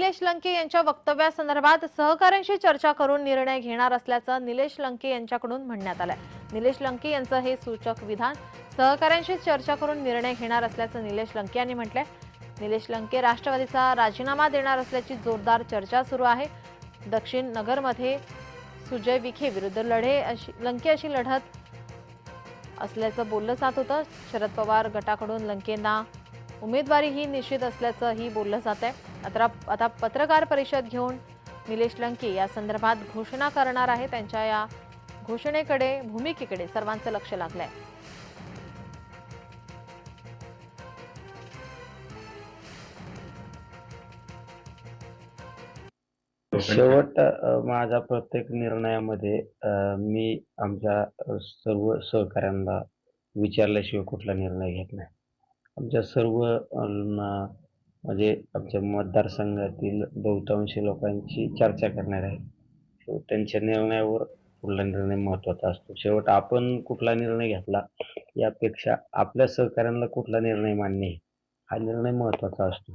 निलेश लंके यांच्या वक्तव्यासंदर्भात सहकाऱ्यांशी चर्चा करून निर्णय घेणार असल्याचं निलेश लंके यांच्याकडून म्हणण्यात आलंय. निलेश लंके यांचं हे सूचक विधान सहकाऱ्यांशी चर्चा करून निर्णय घेणार असल्याचं निलेश लंके यांनी म्हटलंय. निलेश लंके राष्ट्रवादीचा राजीनामा देणार असल्याची जोरदार चर्चा सुरू आहे. दक्षिण नगरमध्ये सुजय विखे विरुद्ध लढे अशी लंके अशी लढत असल्याचं बोललं जात होतं. शरद पवार गटाकडून लंकेंना उमेदवारीही निश्चित असल्याचंही बोललं जात आहे. आता आता पत्रकार परिषद घेऊन निलेश लंके या संदर्भात घोषणा करणार आहे. त्यांच्या या घोषणेकडे भूमिकेकडे सर्वांचं लक्ष लागलंय. शेवट माझा प्रत्येक निर्णयामध्ये मी आमच्या सर्व सहकाऱ्यांना विचारल्याशिवाय कुठला निर्णय घेत नाही. आमच्या सर्व म्हणजे आमच्या मतदारसंघातील बहुतांशी लोकांची चर्चा करणार आहे. त्यांच्या निर्णयावर कुठला निर्णय महत्त्वाचा असतो. शेवट आपण कुठला निर्णय घेतला यापेक्षा आपल्या सहकाऱ्यांना कुठला निर्णय मान्य आहे हा निर्णय महत्त्वाचा असतो.